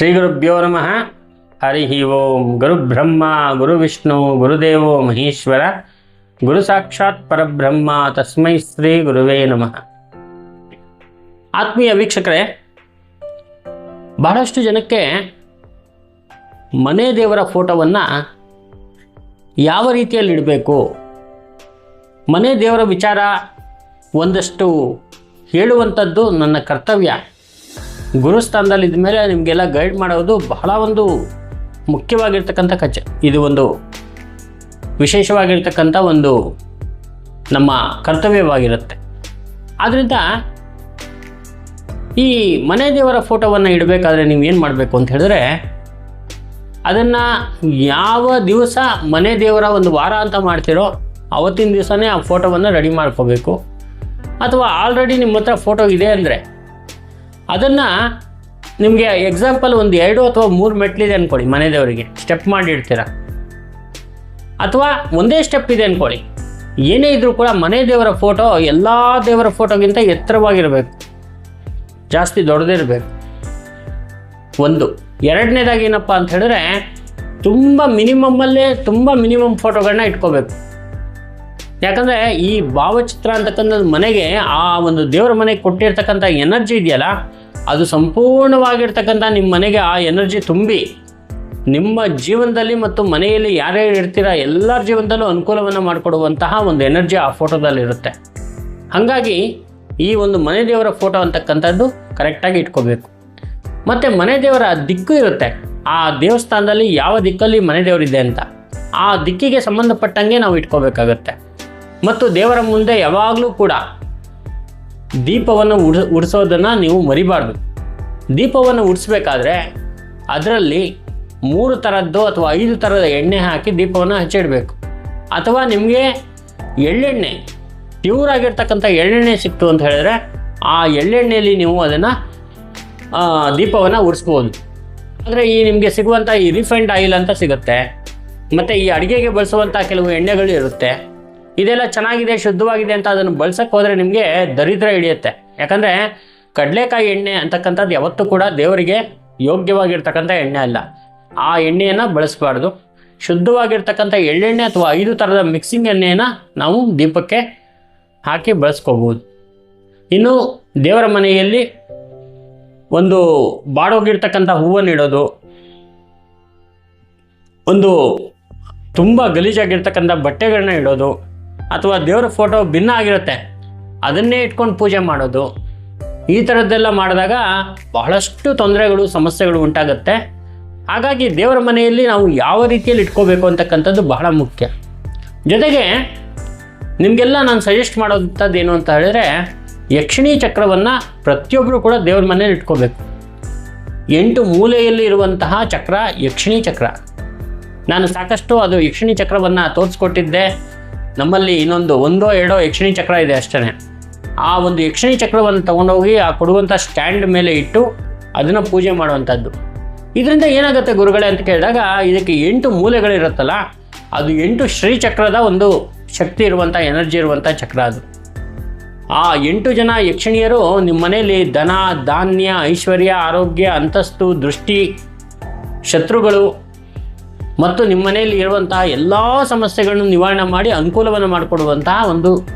ಶ್ರೀ ಗುರುಭ್ಯೋ ನಮಃ. ಹರಿ ಓಂ ಗುರುಬ್ರಹ್ಮ ಗುರುವಿಷ್ಣು ಗುರುದೇವೋ ಮಹೇಶ್ವರ. ಗುರು ಸಾಕ್ಷಾತ್ ಪರಬ್ರಹ್ಮ, ತಸ್ಮೈ ಶ್ರೀ ಗುರುವೇ ನಮಃ. ಆತ್ಮೀಯ ವೀಕ್ಷಕರೇ, ಬಹಳಷ್ಟು ಜನಕ್ಕೆ ಮನೆ ದೇವರ ಫೋಟೋವನ್ನು ಯಾವ ರೀತಿಯಲ್ಲಿ ಇಡಬೇಕು? ಮನೆ ದೇವರ ವಿಚಾರ ಒಂದಷ್ಟು ಹೇಳುವಂಥದ್ದು ನನ್ನ ಕರ್ತವ್ಯ. ಗುರುಸ್ಥಾನದಲ್ಲಿ ಇದ್ಮೇಲೆ ನಿಮಗೆಲ್ಲ ಗೈಡ್ ಮಾಡೋದು ಬಹಳ ಒಂದು ಮುಖ್ಯವಾಗಿರ್ತಕ್ಕಂಥ ಕಚ್ಚ. ಇದು ಒಂದು ವಿಶೇಷವಾಗಿರ್ತಕ್ಕಂಥ ಒಂದು ನಮ್ಮ ಕರ್ತವ್ಯವಾಗಿರುತ್ತೆ. ಆದ್ದರಿಂದ ಈ ಮನೆ ದೇವರ ಫೋಟೋವನ್ನು ಇಡಬೇಕಾದ್ರೆ ನೀವು ಏನು ಮಾಡಬೇಕು ಅಂತ ಹೇಳಿದ್ರೆ, ಅದನ್ನು ಯಾವ ದಿವಸ ಮನೆ ದೇವರ ಒಂದು ವಾರ ಅಂತ ಮಾಡ್ತೀರೋ ಅವತ್ತಿನ ದಿವಸನೇ ಆ ಫೋಟೋವನ್ನು ರೆಡಿ ಮಾಡ್ಕೋಬೇಕು. ಅಥವಾ ಆಲ್ರೆಡಿ ನಿಮ್ಮ ಹತ್ರ ಫೋಟೋ ಇದೆ ಅಂದರೆ ಅದನ್ನು ನಿಮಗೆ ಎಕ್ಸಾಂಪಲ್ ಒಂದು ಎರಡು ಅಥವಾ ಮೂರು ಮೆಟ್ಲಿದೆ ಅಂದ್ಕೊಳ್ಳಿ ಮನೆ ದೇವರಿಗೆ ಸ್ಟೆಪ್ ಮಾಡಿ ಇಡ್ತೀರ ಅಥವಾ ಒಂದೇ ಸ್ಟೆಪ್ ಇದೆ ಅಂದ್ಕೊಳ್ಳಿ ಏನೇ ಇದ್ರೂ ಕೂಡ ಮನೆ ದೇವರ ಫೋಟೋ ಎಲ್ಲ ದೇವರ ಫೋಟೋಗಿಂತ ಎತ್ತರವಾಗಿರಬೇಕು. ಜಾಸ್ತಿ ದೊಡ್ಡದಿರಬೇಕು. ಒಂದು. ಎರಡನೇದಾಗಿ ಏನಪ್ಪ ಅಂತ ಹೇಳಿದ್ರೆ ತುಂಬ ಮಿನಿಮಮ್ಮಲ್ಲೇ ತುಂಬ ಮಿನಿಮಮ್ ಫೋಟೋಗಳನ್ನ ಇಟ್ಕೋಬೇಕು. ಯಾಕಂದರೆ ಈ ಭಾವಚಿತ್ರ ಅಂತಕ್ಕಂಥದ್ದು ಮನೆಗೆ ಆ ಒಂದು ದೇವರ ಮನೆಗೆ ಕೊಟ್ಟಿರ್ತಕ್ಕಂಥ ಎನರ್ಜಿ ಇದೆಯಲ್ಲ ಅದು ಸಂಪೂರ್ಣವಾಗಿರ್ತಕ್ಕಂಥ ನಿಮ್ಮ ಮನೆಗೆ ಆ ಎನರ್ಜಿ ತುಂಬಿ ನಿಮ್ಮ ಜೀವನದಲ್ಲಿ ಮತ್ತು ಮನೆಯಲ್ಲಿ ಯಾರ್ಯಾರು ಇರ್ತೀರ ಎಲ್ಲರ ಜೀವನದಲ್ಲೂ ಅನುಕೂಲವನ್ನು ಮಾಡಿಕೊಡುವಂತಹ ಒಂದು ಎನರ್ಜಿ ಆ ಫೋಟೋದಲ್ಲಿರುತ್ತೆ. ಹಾಗಾಗಿ ಈ ಒಂದು ಮನೆ ದೇವರ ಫೋಟೋ ಅಂತಕ್ಕಂಥದ್ದು ಕರೆಕ್ಟಾಗಿ ಇಟ್ಕೋಬೇಕು. ಮತ್ತು ಮನೆ ದೇವರ ದಿಕ್ಕು ಇರುತ್ತೆ. ಆ ದೇವಸ್ಥಾನದಲ್ಲಿ ಯಾವ ದಿಕ್ಕಲ್ಲಿ ಮನೆ ದೇವರಿದೆ ಅಂತ. ಆ ದಿಕ್ಕಿಗೆ ಸಂಬಂಧಪಟ್ಟಂಗೆ ನಾವು ಇಟ್ಕೋಬೇಕಾಗತ್ತೆ. ಮತ್ತು ದೇವರ ಮುಂದೆ ಯಾವಾಗಲೂ ಕೂಡ ದೀಪವನ್ನು ಉಡ್ ಉಡಿಸೋದನ್ನು ನೀವು ಮರಿಬಾರ್ದು. ದೀಪವನ್ನು ಉಡಿಸ್ಬೇಕಾದ್ರೆ ಅದರಲ್ಲಿ ಮೂರು ಥರದ್ದು ಅಥವಾ ಐದು ಥರದ ಎಣ್ಣೆ ಹಾಕಿ ದೀಪವನ್ನು ಹಚ್ಚಿಡಬೇಕು. ಅಥವಾ ನಿಮಗೆ ಎಳ್ಳೆಣ್ಣೆ ಪ್ಯೂರ್ ಆಗಿರ್ತಕ್ಕಂಥ ಎಳ್ಳೆಣ್ಣೆ ಸಿಕ್ತು ಅಂತ ಹೇಳಿದ್ರೆ ಆ ಎಳ್ಳೆಣ್ಣೆಯಲ್ಲಿ ನೀವು ಅದನ್ನು ದೀಪವನ್ನು ಉಡಿಸ್ಬೋದು. ಅಂದರೆ ಈ ನಿಮಗೆ ಸಿಗುವಂಥ ಈ ರಿಫೈಂಡ್ ಆಯಿಲ್ ಅಂತ ಸಿಗುತ್ತೆ. ಮತ್ತು ಈ ಅಡುಗೆಗೆ ಬಳಸುವಂಥ ಕೆಲವು ಎಣ್ಣೆಗಳು ಇರುತ್ತೆ. ಇದೆಲ್ಲ ಚೆನ್ನಾಗಿದೆ, ಶುದ್ಧವಾಗಿದೆ ಅಂತ ಅದನ್ನು ಬಳಸಕ್ಕೆ ಹೋದರೆ ನಿಮಗೆ ದರಿದ್ರ ಹಿಡಿಯುತ್ತೆ. ಯಾಕಂದರೆ ಕಡಲೆಕಾಯಿ ಎಣ್ಣೆ ಅಂತಕ್ಕಂಥದ್ದು ಯಾವತ್ತೂ ಕೂಡ ದೇವರಿಗೆ ಯೋಗ್ಯವಾಗಿರ್ತಕ್ಕಂಥ ಎಣ್ಣೆ ಅಲ್ಲ. ಆ ಎಣ್ಣೆಯನ್ನು ಬಳಸಬಾರ್ದು. ಶುದ್ಧವಾಗಿರ್ತಕ್ಕಂಥ ಎಳ್ಳೆಣ್ಣೆ ಅಥವಾ ಐದು ಥರದ ಮಿಕ್ಸಿಂಗ್ ಎಣ್ಣೆಯನ್ನು ನಾವು ದೀಪಕ್ಕೆ ಹಾಕಿ ಬಳಸ್ಕೋಬೋದು. ಇನ್ನು ದೇವರ ಮನೆಯಲ್ಲಿ ಒಂದು ಬಾಡೋಗಿರ್ತಕ್ಕಂಥ ಹೂವನ್ನು ಇಡೋದು, ಒಂದು ತುಂಬ ಗಲೀಜಾಗಿರ್ತಕ್ಕಂಥ ಬಟ್ಟೆಗಳನ್ನ ಇಡೋದು ಅಥವಾ ದೇವರ ಫೋಟೋ ಭಿನ್ನ ಆಗಿರುತ್ತೆ. ಅದನ್ನೇ ಇಟ್ಕೊಂಡು ಪೂಜೆ ಮಾಡೋದು. ಈ ಥರದ್ದೆಲ್ಲ ಮಾಡಿದಾಗ ಬಹಳಷ್ಟು ತೊಂದರೆಗಳು, ಸಮಸ್ಯೆಗಳು ಉಂಟಾಗುತ್ತೆ. ಹಾಗಾಗಿ ದೇವರ ಮನೆಯಲ್ಲಿ ನಾವು ಯಾವ ರೀತಿಯಲ್ಲಿ ಇಟ್ಕೋಬೇಕು ಅಂತಕ್ಕಂಥದ್ದು ಬಹಳ ಮುಖ್ಯ. ಜೊತೆಗೆ ನಿಮಗೆಲ್ಲ ನಾನು ಸಜೆಸ್ಟ್ ಮಾಡೋದಂಥದ್ದು ಏನು ಅಂತ ಹೇಳಿದ್ರೆ, ಯಕ್ಷಿಣಿ ಚಕ್ರವನ್ನು ಪ್ರತಿಯೊಬ್ಬರು ಕೂಡ ದೇವ್ರ ಮನೆಯಲ್ಲಿ ಇಟ್ಕೋಬೇಕು. ಎಂಟು ಮೂಲೆಯಲ್ಲಿ ಇರುವಂತಹ ಚಕ್ರ ಯಕ್ಷಿಣಿ ಚಕ್ರ. ನಾನು ಸಾಕಷ್ಟು ಅದು ಯಕ್ಷಿಣಿ ಚಕ್ರವನ್ನು ತೋರಿಸ್ಕೊಟ್ಟಿದ್ದೆ. ನಮ್ಮಲ್ಲಿ ಇನ್ನೊಂದು ಒಂದೋ ಎರಡೋ ಯಕ್ಷಿಣಿ ಚಕ್ರ ಇದೆ ಅಷ್ಟೇ ಆ ಒಂದು ಯಕ್ಷಿಣಿ ಚಕ್ರವನ್ನು ತೊಗೊಂಡೋಗಿ ಆ ಕೊಡುವಂಥ ಸ್ಟ್ಯಾಂಡ್ ಮೇಲೆ ಇಟ್ಟು ಅದನ್ನು ಪೂಜೆ ಮಾಡುವಂಥದ್ದು. ಇದರಿಂದ ಏನಾಗುತ್ತೆ ಗುರುಗಳೇ ಅಂತ ಕೇಳಿದಾಗ ಇದಕ್ಕೆ ಎಂಟು ಮೂಲೆಗಳಿರುತ್ತಲ್ಲ, ಅದು ಎಂಟು ಶ್ರೀಚಕ್ರದ ಒಂದು ಶಕ್ತಿ ಇರುವಂಥ, ಎನರ್ಜಿ ಇರುವಂಥ ಚಕ್ರ ಅದು. ಆ ಎಂಟು ಜನ ಯಕ್ಷಿಣಿಯರು ನಿಮ್ಮ ಮನೆಯಲ್ಲಿ ಧನ, ಧಾನ್ಯ, ಐಶ್ವರ್ಯ, ಆರೋಗ್ಯ, ಅಂತಸ್ತು, ದೃಷ್ಟಿ, ಶತ್ರುಗಳು ಮತ್ತು ನಿಮ್ಮ ಮನೆಯಲ್ಲಿ ಇರುವಂತಹ ಎಲ್ಲ ಸಮಸ್ಯೆಗಳನ್ನು ನಿವಾರಣೆ ಮಾಡಿ ಅನುಕೂಲವನ್ನು ಮಾಡಿಕೊಡುವಂತಹ ಒಂದು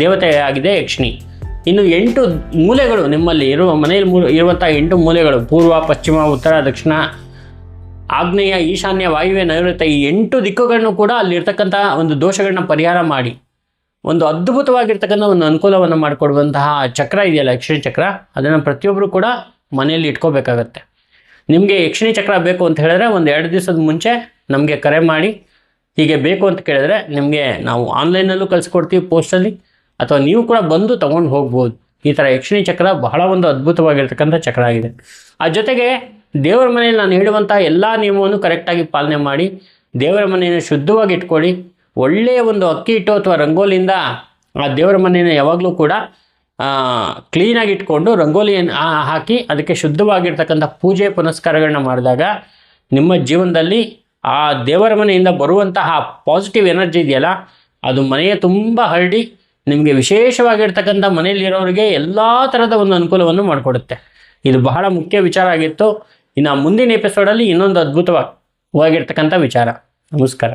ದೇವತೆಯಾಗಿದೆ ಯಕ್ಷಿಣಿ. ಇನ್ನು ಎಂಟು ಮೂಲೆಗಳು ನಿಮ್ಮಲ್ಲಿ ಇರುವ ಮನೆಯಲ್ಲಿ ಮೂ ಇರುವಂಥ ಎಂಟು ಮೂಲೆಗಳು. ಪೂರ್ವ, ಪಶ್ಚಿಮ, ಉತ್ತರ, ದಕ್ಷಿಣ, ಆಗ್ನೇಯ, ಈಶಾನ್ಯ, ವಾಯುವ್ಯ, ನೈಋತ್ಯ ಈ ಎಂಟು ದಿಕ್ಕುಗಳನ್ನು ಕೂಡ ಅಲ್ಲಿರ್ತಕ್ಕಂಥ ಒಂದು ದೋಷಗಳನ್ನ ಪರಿಹಾರ ಮಾಡಿ. ಒಂದು ಅದ್ಭುತವಾಗಿರ್ತಕ್ಕಂಥ ಒಂದು ಅನುಕೂಲವನ್ನು ಮಾಡಿಕೊಡುವಂತಹ ಚಕ್ರ ಇದೆಯಲ್ಲ ಯಕ್ಷಿಣಿ ಚಕ್ರ. ಅದನ್ನು ಪ್ರತಿಯೊಬ್ಬರು ಕೂಡ ಮನೆಯಲ್ಲಿ ಇಟ್ಕೋಬೇಕಾಗತ್ತೆ. ನಿಮಗೆ ಯಕ್ಷಿಣಿ ಚಕ್ರ ಬೇಕು ಅಂತ ಹೇಳಿದ್ರೆ ಒಂದು ಎರಡು ದಿವಸದ ಮುಂಚೆ ನಮಗೆ ಕರೆ ಮಾಡಿ. ಹೀಗೆ ಬೇಕು ಅಂತ ಕೇಳಿದ್ರೆ ನಿಮಗೆ ನಾವು ಆನ್ಲೈನಲ್ಲೂ ಕಳಿಸ್ಕೊಡ್ತೀವಿ ಪೋಸ್ಟಲ್ಲಿ ಅಥವಾ ನೀವು ಕೂಡ ಬಂದು ತೊಗೊಂಡು ಹೋಗ್ಬೋದು. ಈ ಥರ ಯಕ್ಷಿಣಿ ಚಕ್ರ ಬಹಳ ಒಂದು ಅದ್ಭುತವಾಗಿರ್ತಕ್ಕಂಥ ಚಕ್ರ ಆಗಿದೆ. ಆ ಜೊತೆಗೆ ದೇವರ ಮನೆಯಲ್ಲಿ ನಾನು ಹೇಳುವಂಥ ಎಲ್ಲ ನಿಯಮವನ್ನು ಕರೆಕ್ಟಾಗಿ ಪಾಲನೆ ಮಾಡಿ, ದೇವರ ಮನೆಯನ್ನು ಶುದ್ಧವಾಗಿ ಇಟ್ಕೊಳ್ಳಿ. ಒಳ್ಳೆಯ ಒಂದು ಅಕ್ಕಿ ಇಟ್ಟು ಅಥವಾ ರಂಗೋಲಿಯಿಂದ ಆ ದೇವರ ಮನೆಯನ್ನು ಯಾವಾಗಲೂ ಕೂಡ ಕ್ಲೀನಾಗಿ ಇಟ್ಕೊಂಡು ರಂಗೋಲಿಯನ್ನು ಹಾಕಿ ಅದಕ್ಕೆ ಶುದ್ಧವಾಗಿರ್ತಕ್ಕಂಥ ಪೂಜೆ ಪುನಸ್ಕಾರಗಳನ್ನ ಮಾಡಿದಾಗ ನಿಮ್ಮ ಜೀವನದಲ್ಲಿ ಆ ದೇವರ ಮನೆಯಿಂದ ಬರುವಂತಹ ಪಾಸಿಟಿವ್ ಎನರ್ಜಿ ಇದೆಯಲ್ಲ, ಅದು ಮನೆಯ ತುಂಬ ಹರಡಿ ನಿಮಗೆ ವಿಶೇಷವಾಗಿರ್ತಕ್ಕಂಥ ಮನೆಯಲ್ಲಿರೋರಿಗೆ ಎಲ್ಲ ಥರದ ಒಂದು ಅನುಕೂಲವನ್ನು ಮಾಡಿಕೊಡುತ್ತೆ. ಇದು ಬಹಳ ಮುಖ್ಯ ವಿಚಾರ ಆಗಿತ್ತು. ಇನ್ನು ಮುಂದಿನ ಎಪಿಸೋಡಲ್ಲಿ ಇನ್ನೊಂದು ಅದ್ಭುತವಾಗಿರ್ತಕ್ಕಂಥ ವಿಚಾರ. ನಮಸ್ಕಾರ.